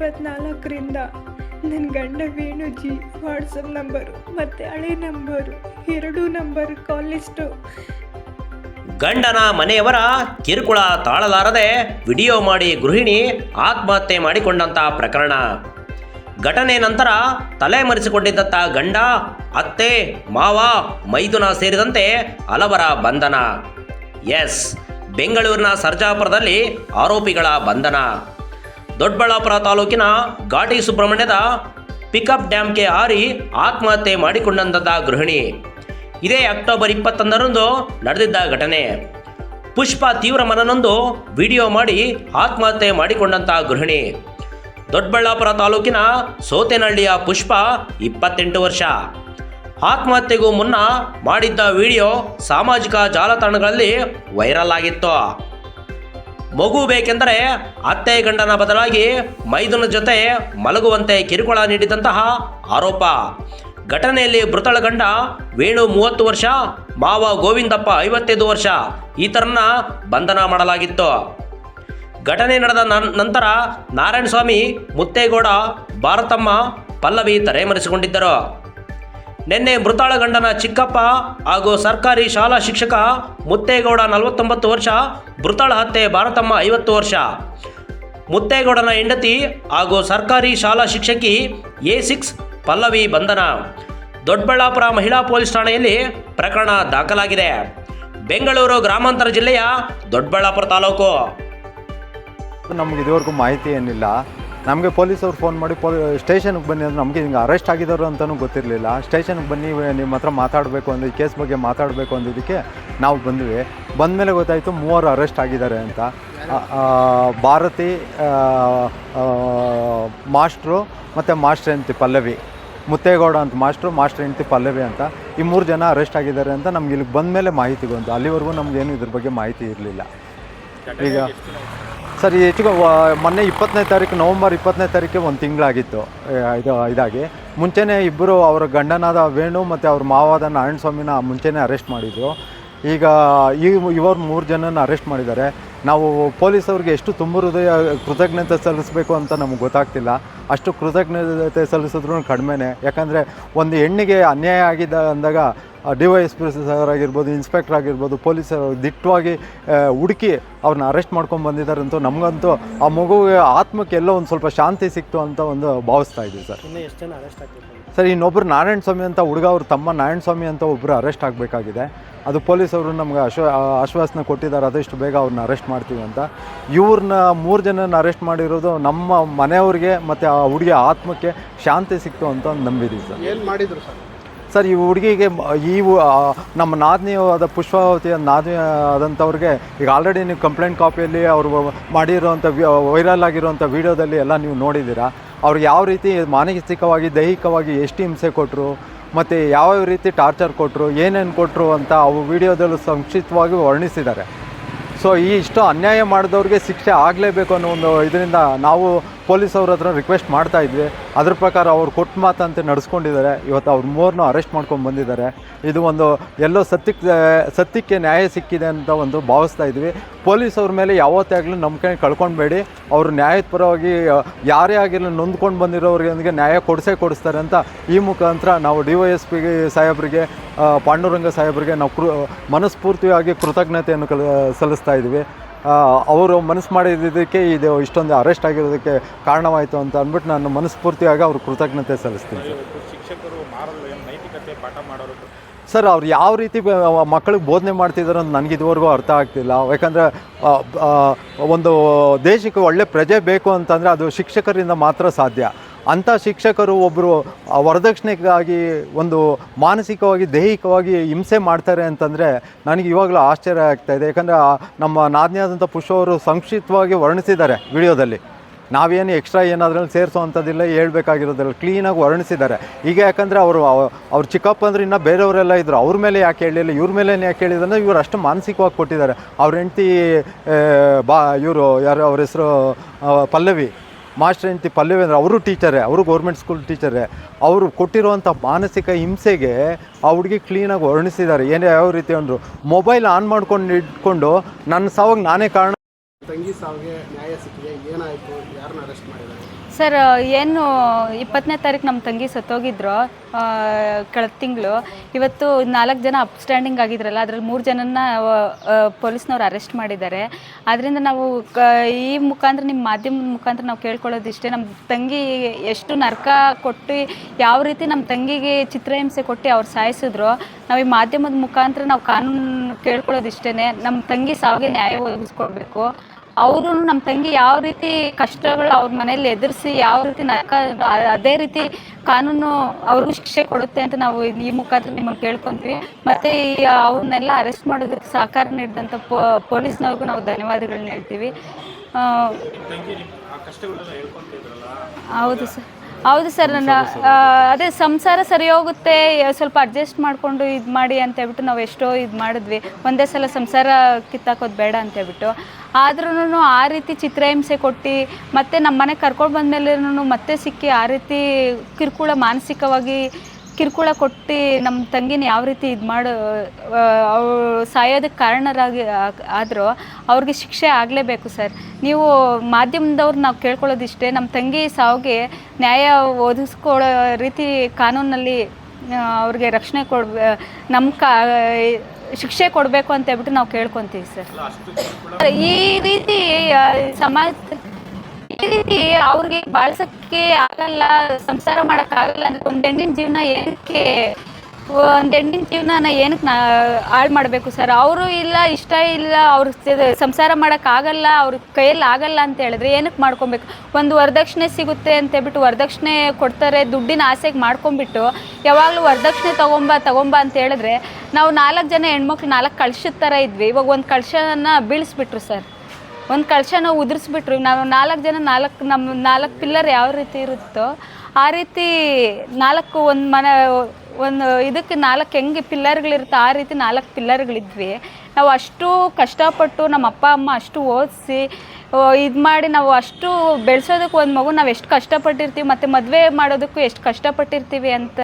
ಇಪ್ಪತ್ನಾಲ್ಕರಿಂದ ನನ್ನ ಗಂಡ ವೇಣುಜಿ WhatsApp number, ಮತ್ತು ಹಳೆ ನಂಬರು, ಎರಡೂ ನಂಬರ್ ಕಾಲ್ ಲಿಸ್ಟು ಗಂಡನ ಮನೆಯವರ ಕಿರುಕುಳ ತಾಳಲಾರದೆ ವಿಡಿಯೋ ಮಾಡಿ ಗೃಹಿಣಿ ಆತ್ಮಹತ್ಯೆ ಮಾಡಿಕೊಂಡಂತ ಪ್ರಕರಣ. ಘಟನೆ ನಂತರ ತಲೆಮರೆಸಿಕೊಂಡಿದ್ದಂಥ ಗಂಡ, ಅತ್ತೆ, ಮಾವ, ಮೈದುನ ಸೇರಿದಂತೆ ಹಲವರ ಬಂಧನ. ಎಸ್, ಬೆಂಗಳೂರಿನ ಸರ್ಜಾಪುರದಲ್ಲಿ ಆರೋಪಿಗಳ ಬಂಧನ. ದೊಡ್ಡಬಳ್ಳಾಪುರ ತಾಲೂಕಿನ ಘಾಟಿ ಸುಬ್ರಹ್ಮಣ್ಯದ ಪಿಕಪ್ ಡ್ಯಾಮ್ಗೆ ಹಾರಿ ಆತ್ಮಹತ್ಯೆ ಮಾಡಿಕೊಂಡಂಥ ಗೃಹಿಣಿ. ಇದೇ ಅಕ್ಟೋಬರ್ ಇಪ್ಪತ್ತೊಂದರಂದು ನಡೆದಿದ್ದ ಘಟನೆ. ಪುಷ್ಪ ತೀವ್ರ ಮನನೊಂದು ವಿಡಿಯೋ ಮಾಡಿ ಆತ್ಮಹತ್ಯೆ ಮಾಡಿಕೊಂಡಂತಹ ಗೃಹಿಣಿ. ದೊಡ್ಡಬಳ್ಳಾಪುರ ತಾಲೂಕಿನ ಸೋತೆನಹಳ್ಳಿಯ ಪುಷ್ಪ ಇಪ್ಪತ್ತೆಂಟು ವರ್ಷ. ಆತ್ಮಹತ್ಯೆಗೂ ಮುನ್ನ ಮಾಡಿದ್ದ ವಿಡಿಯೋ ಸಾಮಾಜಿಕ ಜಾಲತಾಣಗಳಲ್ಲಿ ವೈರಲ್ ಆಗಿತ್ತು. ಮಗು ಬೇಕೆಂದರೆ ಅತ್ತೆ ಗಂಡನ ಬದಲಾಗಿ ಮೈದುನ ಜೊತೆ ಮಲಗುವಂತೆ ಕಿರುಕುಳ ನೀಡಿದಂತಹ ಆರೋಪ. ಘಟನೆಯಲ್ಲಿ ಮೃತಳ ಗಂಡ ವೇಣು ಮೂವತ್ತು ವರ್ಷ, ಮಾವ ಗೋವಿಂದಪ್ಪ ಐವತ್ತೈದು ವರ್ಷ ಈತರನ್ನ ಬಂಧನ ಮಾಡಲಾಗಿತ್ತು. ಘಟನೆ ನಡೆದ ನಂತರ ನಾರಾಯಣಸ್ವಾಮಿ ಮುತ್ತೇಗೌಡ ಭಾರತಮ್ಮ ಪಲ್ಲವಿ ತಲೆಮರೆಸಿಕೊಂಡಿದ್ದರು. ನಿನ್ನೆ ಮೃತಾಳ ಗಂಡನ ಚಿಕ್ಕಪ್ಪ ಹಾಗೂ ಸರ್ಕಾರಿ ಶಾಲಾ ಶಿಕ್ಷಕ ಮುತ್ತೇಗೌಡ ನಲವತ್ತೊಂಬತ್ತು ವರ್ಷ, ಮೃತಾಳ ಹತ್ಯೆ ಭಾರತಮ್ಮ ಐವತ್ತು ವರ್ಷ. ಮುತ್ತೇಗೌಡನ ಹೆಂಡತಿ ಹಾಗೂ ಸರ್ಕಾರಿ ಶಾಲಾ ಶಿಕ್ಷಕಿ ಎ ಸಿಕ್ಸ್ ಪಲ್ಲವಿ ಬಂಧನ. ದೊಡ್ಡಬಳ್ಳಾಪುರ ಮಹಿಳಾ ಪೊಲೀಸ್ ಠಾಣೆಯಲ್ಲಿ ಪ್ರಕರಣ ದಾಖಲಾಗಿದೆ. ಬೆಂಗಳೂರು ಗ್ರಾಮಾಂತರ ಜಿಲ್ಲೆಯ ದೊಡ್ಡಬಳ್ಳಾಪುರ ತಾಲೂಕು. ನಮಗೆ ಇದುವರೆಗೂ ಮಾಹಿತಿ ಏನಿಲ್ಲ. ನಮಗೆ ಪೊಲೀಸವ್ರು ಫೋನ್ ಮಾಡಿ ಪೊಲಿ ಸ್ಟೇಷನ್ಗೆ ಬನ್ನಿ ಅಂದ್ರೆ ನಮಗೆ ಹಿಂಗೆ ಅರೆಸ್ಟ್ ಆಗಿದ್ದಾರೆ ಅಂತಲೂ ಗೊತ್ತಿರಲಿಲ್ಲ. ಸ್ಟೇಷನ್ಗೆ ಬನ್ನಿ ನಿಮ್ಮ ಹತ್ರ ಮಾತಾಡಬೇಕು ಅಂದರೆ, ಈ ಕೇಸ್ ಬಗ್ಗೆ ಮಾತಾಡಬೇಕು ಅಂದಿದ್ದಕ್ಕೆ ನಾವು ಬಂದ್ವಿ. ಬಂದಮೇಲೆ ಗೊತ್ತಾಯಿತು ಮೂವರು ಅರೆಸ್ಟ್ ಆಗಿದ್ದಾರೆ ಅಂತ. ಭಾರತಿ ಮಾಸ್ಟ್ರು ಮತ್ತು ಮಾಸ್ಟರ್ ಹೆಂಡ್ತಿ ಪಲ್ಲವಿ. ಮುತ್ತೇಗೌಡ ಅಂತ ಮಾಸ್ಟ್ರು ಮಾಸ್ಟರ್ ಹೆಂಡ್ತಿ ಪಲ್ಲವಿ ಅಂತ. ಈ ಮೂರು ಜನ ಅರೆಸ್ಟ್ ಆಗಿದ್ದಾರೆ ಅಂತ ನಮ್ಗೆ ಇಲ್ಲಿಗೆ ಬಂದಮೇಲೆ ಮಾಹಿತಿ ಬಂತು. ಅಲ್ಲಿವರೆಗೂ ನಮಗೇನು ಇದ್ರ ಬಗ್ಗೆ ಮಾಹಿತಿ ಇರಲಿಲ್ಲ. ಈಗ ಸರ್ ಹೆಚ್ಚಿಗೆ ವ- ಮೊನ್ನೆ ಇಪ್ಪತ್ತನೇ ತಾರೀಕು, ನವಂಬರ್ ಇಪ್ಪತ್ತನೇ ತಾರೀಕಿಗೆ ಒಂದು ತಿಂಗಳಾಗಿತ್ತು ಇದು, ಇದಾಗಿ. ಮುಂಚೆನೇ ಇಬ್ಬರು ಅವರ ಗಂಡನಾದ ವೇಣು ಮತ್ತು ಅವ್ರ ಮಾವಾದ ನಾರಾಯಣಸ್ವಾಮಿನ ಮುಂಚೆನೇ ಅರೆಸ್ಟ್ ಮಾಡಿದ್ರು. ಈಗ, ಈ, ಇವರು ಮೂರು ಜನನ ಅರೆಸ್ಟ್ ಮಾಡಿದ್ದಾರೆ. ನಾವು ಪೊಲೀಸವ್ರಿಗೆ ಎಷ್ಟು ತುಂಬ ಹೃದಯ, ಕೃತಜ್ಞತೆ ಸಲ್ಲಿಸಬೇಕು ಅಂತ ನಮಗೆ ಗೊತ್ತಾಗ್ತಿಲ್ಲ. ಅಷ್ಟು ಕೃತಜ್ಞತೆ ಸಲ್ಲಿಸಿದ್ರು ಕಡಿಮೆನೇ. ಯಾಕಂದರೆ, ಒಂದು ಹೆಣ್ಣಿಗೆ ಅನ್ಯಾಯ ಆಗಿದೆ ಅಂದಾಗ D Y S P sir ಆಗಿರ್ಬೋದು ಇನ್ಸ್ಪೆಕ್ಟರ್ ಆಗಿರ್ಬೋದು ಪೊಲೀಸರು ದಿಟ್ಟವಾಗಿ ಹುಡುಕಿ ಅವ್ರನ್ನ ಅರೆಸ್ಟ್ ಮಾಡ್ಕೊಂಡು ಬಂದಿದ್ದಾರೆ ಅಂತೂ ನಮಗಂತೂ ಆ ಮಗುವಿಗೆ ಆತ್ಮಕ್ಕೆ ಎಲ್ಲೋ ಒಂದು ಸ್ವಲ್ಪ ಶಾಂತಿ ಸಿಕ್ತು ಅಂತ ಒಂದು ಭಾವಿಸ್ತಾ ಇದ್ದೀವಿ ಸರ್. ಇನ್ನೂ ಎಷ್ಟು ಜನ ಅರೆಸ್ಟ್ ಆಗ್ಬೇಕು ಸರ್ ಇನ್ನೊಬ್ಬರು ನಾರಾಯಣ ಸ್ವಾಮಿ ಅಂತ ಹುಡುಗ ಅವ್ರ ತಮ್ಮ ನಾರಾಯಣ ಸ್ವಾಮಿ ಅಂತ ಒಬ್ಬರು ಅರೆಸ್ಟ್ ಆಗಬೇಕಾಗಿದೆ. ಅದು ಪೊಲೀಸವರು ನಮ್ಗೆ ಅಶ್ವ ಆಶ್ವಾಸನೆ ಕೊಟ್ಟಿದ್ದಾರೆ ಆದಷ್ಟು ಬೇಗ ಅವ್ರನ್ನ ಅರೆಸ್ಟ್ ಮಾಡ್ತೀವಿ ಅಂತ. ಇವ್ರನ್ನ ಮೂರು ಜನನ ಅರೆಸ್ಟ್ ಮಾಡಿರೋದು ನಮ್ಮ ಮನೆಯವ್ರಿಗೆ ಮತ್ತು ಆ ಹುಡುಗಿಯ ಆತ್ಮಕ್ಕೆ ಶಾಂತಿ ಸಿಕ್ತು ಅಂತ ಒಂದು ನಂಬಿದ್ದೀವಿ ಸರ್. ಏನು ಮಾಡಿದರು ಸರ್? ಸರ್, ಈ ಹುಡುಗಿಗೆ ಈ ನಮ್ಮ ನಾದಿನಿಯಾದ ಪುಷ್ಪಾವತಿಯ ನಾದಿನಿ ಆದಂಥವ್ರಿಗೆ ಈಗ ಆಲ್ರೆಡಿ ನೀವು ಕಂಪ್ಲೇಂಟ್ ಕಾಪಿಯಲ್ಲಿ ಅವರು ಮಾಡಿರುವಂಥ ವೈರಲ್ ಆಗಿರುವಂಥ ವೀಡಿಯೋದಲ್ಲಿ ಎಲ್ಲ ನೀವು ನೋಡಿದ್ದೀರಾ? ಅವ್ರಿಗೆ ಯಾವ ರೀತಿ ಮಾನಸಿಕವಾಗಿ, ದೈಹಿಕವಾಗಿ ಎಷ್ಟು ಹಿಂಸೆ ಕೊಟ್ಟರು ಮತ್ತು ಯಾವ್ಯಾವ ರೀತಿ ಟಾರ್ಚರ್ ಕೊಟ್ಟರು ಏನೇನು ಕೊಟ್ಟರು ಅಂತ ಅವು ವಿಡಿಯೋದಲ್ಲೂ ಸಂಕ್ಷಿಪ್ತವಾಗಿ ವರ್ಣಿಸಿದ್ದಾರೆ. ಸೊ ಈ ಇಷ್ಟು ಅನ್ಯಾಯ ಮಾಡಿದವ್ರಿಗೆ ಶಿಕ್ಷೆ ಆಗಲೇಬೇಕು ಅನ್ನೋ ಒಂದು ಇದರಿಂದ ನಾವು ಪೊಲೀಸವ್ರ ಹತ್ರ ರಿಕ್ವೆಸ್ಟ್ ಮಾಡ್ತಾ ಇದ್ವಿ. ಅದ್ರ ಪ್ರಕಾರ ಅವ್ರು ಕೊಟ್ಟ ಮಾತಂತೆ ನಡೆಸ್ಕೊಂಡಿದ್ದಾರೆ. ಇವತ್ತು ಅವ್ರ ಮೂರನ್ನೂ ಅರೆಸ್ಟ್ ಮಾಡ್ಕೊಂಡು ಬಂದಿದ್ದಾರೆ. ಇದು ಒಂದು ಎಲ್ಲೋ ಸತ್ಯಕ್ಕೆ ಸತ್ಯಕ್ಕೆ ನ್ಯಾಯ ಸಿಕ್ಕಿದೆ ಅಂತ ಒಂದು ಭಾವಿಸ್ತಾ ಇದ್ವಿ. ಪೊಲೀಸವ್ರ ಮೇಲೆ ಯಾವತ್ತೇ ಆಗಲಿ ನಂಬಿಕೆ ಕಳ್ಕೊಳ್ಬೇಡಿ ಅವರು ನ್ಯಾಯದ ಪರವಾಗಿ ಯಾರೇ ಆಗಿರಲಿ ನೊಂದ್ಕೊಂಡು ಬಂದಿರೋರಿಗೆ ನ್ಯಾಯ ಕೊಡಿಸೇ ಕೊಡಿಸ್ತಾರೆ ಅಂತ ಈ ಮುಖಾಂತರ ನಾವು ಡಿ ವೈ ಎಸ್ ಪಿ ಸಾಹೇಬರಿಗೆ ಪಾಂಡುರಂಗ ಸಾಹೇಬರಿಗೆ ನಾವು ಕೃ, ಮನಸ್ಫೂರ್ತಿಯಾಗಿ ಕೃತಜ್ಞತೆಯನ್ನು ಕಲ, ಸಲ್ಲಿಸ್ತಾ ಇದ್ವಿ ಇದ್ದೀವಿ. ಅವರು ಮನಸ್ಸು ಮಾಡಿದ್ದಕ್ಕೆ ಇದು ಇಷ್ಟೊಂದು ಅರೆಸ್ಟ್ ಆಗಿರೋದಕ್ಕೆ ಕಾರಣವಾಯಿತು ಅಂತ ಅಂದ್ಬಿಟ್ಟು ನಾನು ಮನಸ್ಫೂರ್ತಿಯಾಗಿ ಅವ್ರ ಕೃತಜ್ಞತೆ ಸಲ್ಲಿಸ್ತೀನಿ ಸರ್. ಶಿಕ್ಷಕರು ಮಾರಲ್ ಏನು ನೈತಿಕತೆ ಪಾಠ ಮಾಡೋರು? ಸರ್ ಅವ್ರು ಯಾವ ರೀತಿ ಮಕ್ಕಳಿಗೆ ಬೋಧನೆ ಮಾಡ್ತಿದ್ದಾರೆ ಅಂತ ನನಗೆ ಇದುವರೆಗೂ ಅರ್ಥ ಆಗ್ತಿಲ್ಲ. ಯಾಕಂದರೆ ಒಂದು ದೇಶಕ್ಕೆ ಒಳ್ಳೆ ಪ್ರಜೆ ಬೇಕು ಅಂತಂದರೆ ಅದು ಶಿಕ್ಷಕರಿಂದ ಮಾತ್ರ ಸಾಧ್ಯ. ಅಂಥ ಶಿಕ್ಷಕರು ಒಬ್ಬರು ವರದಕ್ಷಿಣೆಗಾಗಿ ಒಂದು ಮಾನಸಿಕವಾಗಿ, ದೈಹಿಕವಾಗಿ ಹಿಂಸೆ ಮಾಡ್ತಾರೆ ಅಂತಂದರೆ ನನಗೆ ಇವಾಗಲೂ ಆಶ್ಚರ್ಯ ಆಗ್ತಾ ಇದೆ. ಯಾಕಂದರೆ ನಮ್ಮ ನಾದಿನಿಯಾದಂಥ ಪುಷ್ಪ ಅವರು ಸಂಕ್ಷಿಪ್ತವಾಗಿ ವರ್ಣಿಸಿದ್ದಾರೆ ವಿಡಿಯೋದಲ್ಲಿ. ನಾವೇನು ಎಕ್ಸ್ಟ್ರಾ ಏನಾದ್ರಲ್ಲಿ ಸೇರಿಸೋ ಅಂಥದ್ದಿಲ್ಲ ಹೇಳ್ಬೇಕಾಗಿರೋದಿಲ್ಲ ಕ್ಲೀನಾಗಿ ವರ್ಣಿಸಿದ್ದಾರೆ. ಈಗ ಯಾಕಂದರೆ ಅವರು ಅವ್ರ ಚಿಕ್ಕಪ್ಪ ಅಂದ್ರೆ ಇನ್ನೂ ಬೇರೆಯವರೆಲ್ಲ ಇದ್ದರು ಅವ್ರ ಮೇಲೆ ಯಾಕೆ ಹೇಳಿಲ್ಲ, ಇವ್ರ ಮೇಲೆ ಯಾಕೆ ಹೇಳಿದ್ರೆ ಇವ್ರು ಅಷ್ಟು ಮಾನಸಿಕವಾಗಿ ಕೊಟ್ಟಿದ್ದಾರೆ. ಅವ್ರ ಹೆಂಡ್ತಿ ಬಾ, ಇವರು ಯಾರು, ಅವ್ರ ಹೆಸರು ಪಲ್ಲವಿ. ಮಾಸ್ಟರ್ ಹೆಂಡತಿ ಪಲ್ಲವೇಂದ್ರ ಅವರು ಟೀಚರೇ ಅವರು ಗೌರ್ಮೆಂಟ್ ಸ್ಕೂಲ್ ಟೀಚರೇ ಅವರು ಕೊಟ್ಟಿರುವಂಥ ಮಾನಸಿಕ ಹಿಂಸೆಗೆ ಆ ಹುಡುಗಿ ಕ್ಲೀನಾಗಿ ವರ್ಣಿಸಿದ್ದಾರೆ. ಏನೇ ಯಾವ ರೀತಿ ಅಂದರು ಮೊಬೈಲ್ ಆನ್ ಮಾಡ್ಕೊಂಡು ಇಟ್ಕೊಂಡು ನನ್ನ ಸಾವಾಗ ನಾನೇ ಕಾರಣ. ತಂಗಿ ಸಾವಿಗೆ ನ್ಯಾಯ ಸಿಕ್ಕಿದೆ. ಏನಾಯಿತು? ಯಾರನ್ನ ಅರೆಸ್ಟ್ ಮಾಡಿದ್ದಾರೆ? ಸರ್, ಏನು ಇಪ್ಪತ್ತನೇ ತಾರೀಕು ನಮ್ಮ ತಂಗಿ ಸತ್ತೋಗಿದ್ರು ಕಳೆದ ತಿಂಗಳು. ಇವತ್ತು ನಾಲ್ಕು ಜನ ಅಪ್ಸ್ಟ್ಯಾಂಡಿಂಗ್ ಆಗಿದ್ರಲ್ಲ, ಅದರಲ್ಲಿ ಮೂರು ಜನನ ಪೊಲೀಸ್ನವ್ರು ಅರೆಸ್ಟ್ ಮಾಡಿದ್ದಾರೆ. ಆದ್ದರಿಂದ ನಾವು ಈ ಮುಖಾಂತರ ನಿಮ್ಮ ಮಾಧ್ಯಮದ ಮುಖಾಂತರ ನಾವು ಕೇಳ್ಕೊಳ್ಳೋದು ಇಷ್ಟೇ ನಮ್ಮ ತಂಗಿ ಎಷ್ಟು ನರ್ಕ ಕೊಟ್ಟು, ಯಾವ ರೀತಿ ನಮ್ಮ ತಂಗಿಗೆ ಚಿತ್ರಹಿಂಸೆ ಕೊಟ್ಟು ಅವ್ರು ಸಾಯಿಸಿದ್ರು, ನಾವು ಈ ಮಾಧ್ಯಮದ ಮುಖಾಂತರ ನಾವು ಕಾನೂನು ಕೇಳ್ಕೊಳ್ಳೋದು ಇಷ್ಟೇ ನಮ್ಮ ತಂಗಿ ಸಾವಿಗೆ ನ್ಯಾಯ ಒದಗಿಸ್ಕೊಡ್ಬೇಕು. ಅವರು ನಮ್ಮ ತಂಗಿ ಯಾವ ರೀತಿ ಕಷ್ಟಗಳು ಅವ್ರ ಮನೇಲಿ ಎದುರಿಸಿ ಯಾವ ರೀತಿ ನರಕ ಅದೇ ರೀತಿ ಕಾನೂನು ಅವ್ರಿಗೂ ಶಿಕ್ಷೆ ಕೊಡುತ್ತೆ ಅಂತ ನಾವು ಈ ಮುಖಾಂತರ ನಿಮಗೆ ಕೇಳ್ಕೊಂತೀವಿ. ಮತ್ತೆ ಈ ಅವ್ರನ್ನೆಲ್ಲ ಅರೆಸ್ಟ್ ಮಾಡೋದಕ್ಕೆ ಸಹಕಾರ ನೀಡಿದಂಥ ಪೊಲೀಸ್ನವ್ರಿಗೂ ನಾವು ಧನ್ಯವಾದಗಳನ್ನ ಹೇಳ್ತೀವಿ. ಹೌದು ಸರ್. ಹೌದು ಸರ್ ನನ್ನ ಅದೇ ಸಂಸಾರ ಸರಿ ಹೋಗುತ್ತೆ ಸ್ವಲ್ಪ ಅಡ್ಜಸ್ಟ್ ಮಾಡಿಕೊಂಡು ಇದು ಮಾಡಿ ಅಂತ ಹೇಳ್ಬಿಟ್ಟು ನಾವು ಎಷ್ಟೋ ಇದು ಮಾಡಿದ್ವಿ. ಒಂದೇ ಸಲ ಸಂಸಾರ ಕಿತ್ತಾಕೋದು ಬೇಡ ಅಂತ ಹೇಳ್ಬಿಟ್ಟು. ಆದ್ರೂ ಆ ರೀತಿ ಚಿತ್ರಹಿಂಸೆ ಕೊಟ್ಟು ಮತ್ತೆ ನಮ್ಮ ಮನೆ ಕರ್ಕೊಂಡು ಬಂದಮೇಲೆ ಮತ್ತೆ ಸಿಕ್ಕಿ ಆ ರೀತಿ ಕಿರುಕುಳ ಮಾನಸಿಕವಾಗಿ ಕಿರುಕುಳ ಕೊಟ್ಟು ನಮ್ಮ ತಂಗಿನ ಯಾವ ರೀತಿ ಇದು ಮಾಡೋ ಸಾಯೋದಕ್ಕೆ ಕಾರಣರಾಗಿ ಆದರೂ ಅವ್ರಿಗೆ ಶಿಕ್ಷೆ ಆಗಲೇಬೇಕು ಸರ್. ನೀವು ಮಾಧ್ಯಮದವ್ರು ನಾವು ಕೇಳ್ಕೊಳ್ಳೋದಿಷ್ಟೇ ನಮ್ಮ ತಂಗಿ ಸಾವಿಗೆ ನ್ಯಾಯ ಒದಗಿಸ್ಕೊಳ್ಳೋ ರೀತಿ ಕಾನೂನಲ್ಲಿ ಅವ್ರಿಗೆ ರಕ್ಷಣೆ ಕೊಡ್ಬೇ ನಮ್ಮ ಕಾ ಶಿಕ್ಷೆ ಕೊಡಬೇಕು ಅಂತ ಹೇಳ್ಬಿಟ್ಟು ನಾವು ಕೇಳ್ಕೊತೀವಿ ಸರ್. ಈ ರೀತಿ ಸಮಾಜ ರೀತಿ ಅವ್ರಿಗೆ ಬಾಳ್ಸಕ್ಕೆ ಆಗಲ್ಲ, ಸಂಸಾರ ಮಾಡಕ್ ಆಗಲ್ಲ ಅಂದ್ರೆ ಒಂದ್ ಹೆಣ್ಣಿನ ಜೀವನ ಏನಕ್ಕೆ, ಒಂದ್ ಹೆಣ್ಣಿನ ಜೀವನನ ಏನಕ್ಕೆ ನಾ ಹಾಳು ಮಾಡಬೇಕು ಸರ್? ಅವರು ಇಲ್ಲ, ಇಷ್ಟ ಇಲ್ಲ, ಅವ್ರ ಸಂಸಾರ ಮಾಡಕ್ ಆಗಲ್ಲ, ಅವ್ರ ಕೈಯಲ್ಲಿ ಆಗಲ್ಲ ಅಂತ ಹೇಳಿದ್ರೆ ಏನಕ್ಕೆ ಮಾಡ್ಕೊಬೇಕು? ಒಂದು ವರದಕ್ಷಿಣೆ ಸಿಗುತ್ತೆ ಅಂತ ಹೇಳ್ಬಿಟ್ಟು ವರದಕ್ಷಿಣೆ ಕೊಡ್ತಾರೆ, ದುಡ್ಡಿನ ಆಸೆಗೆ ಮಾಡ್ಕೊಂಡ್ಬಿಟ್ಟು ಯಾವಾಗಲೂ ವರದಕ್ಷಿಣೆ ತಗೊಂಬ ತಗೊಂಬ ಅಂತ ಹೇಳಿದ್ರೆ ನಾವು ನಾಲ್ಕು ಜನ ಹೆಣ್ಮಕ್ಳು ನಾಲ್ಕು ಕಳ್ಸದ ಥರ ಇದ್ವಿ. ಇವಾಗ ಒಂದು ಕಳ್ಶನ ಬೀಳಿಸ್ಬಿಟ್ರು ಸರ್. ಒಂದು ಕಳಶನ ಉದುರಿಸ್ಬಿಟ್ರು. ನಾವು ನಾಲ್ಕು ಜನ, ನಾಲ್ಕು ನಮ್ಮ ನಾಲ್ಕು ಪಿಲ್ಲರ್ ಯಾವ ರೀತಿ ಇರುತ್ತೋ ಆ ರೀತಿ ನಾಲ್ಕು ಒಂದು ಮನೆ, ಒಂದು ಇದಕ್ಕೆ ನಾಲ್ಕು ಹೆಂಗೆ ಪಿಲ್ಲರ್ಗಳಿರುತ್ತೋ ಆ ರೀತಿ ನಾಲ್ಕು ಪಿಲ್ಲರ್ಗಳಿದ್ವಿ. ನಾವು ಅಷ್ಟು ಕಷ್ಟಪಟ್ಟು ನಮ್ಮ ಅಪ್ಪ, ಅಮ್ಮ ಅಷ್ಟು ಓದಿಸಿ ಇದು ಮಾಡಿ ನಾವು ಅಷ್ಟು ಬೆಳೆಸೋದಕ್ಕೆ ಒಂದು ಮಗು ನಾವು ಎಷ್ಟು ಕಷ್ಟಪಟ್ಟಿರ್ತೀವಿ, ಮತ್ತು ಮದುವೆ ಮಾಡೋದಕ್ಕೂ ಎಷ್ಟು ಕಷ್ಟಪಟ್ಟಿರ್ತೀವಿ ಅಂತ